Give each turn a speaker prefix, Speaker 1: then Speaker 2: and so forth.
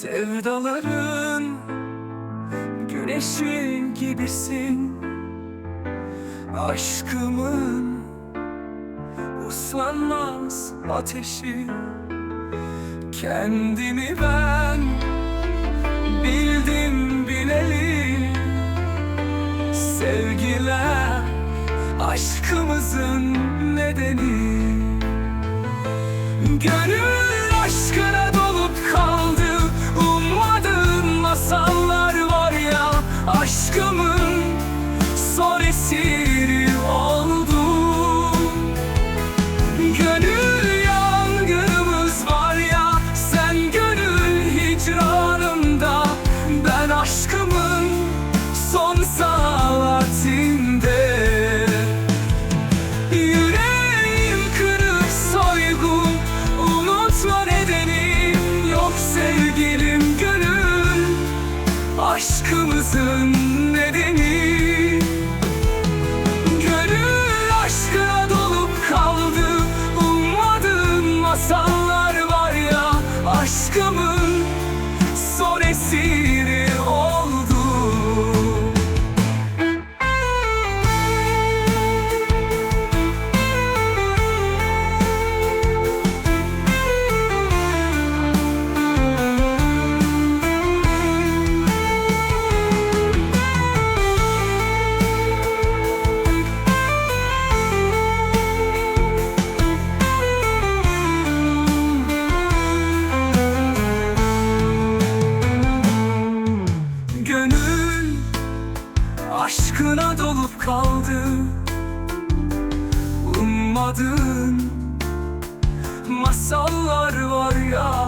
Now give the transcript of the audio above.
Speaker 1: Sevdaların güneşi gibisin. Aşkımın ıslanmaz ateşi. Kendimi ben bildim bileli. Sevgiler aşkımızın nedeni. Gönül aşkına dolup kaldı Gönül yangınımız var ya Sen gönül hicranında Ben aşkımın son saatinde. Yüreğim kırık soygun Unutma nedenim yok sevgilim gönül Aşkımızın nedeni Ummadığın masallar var ya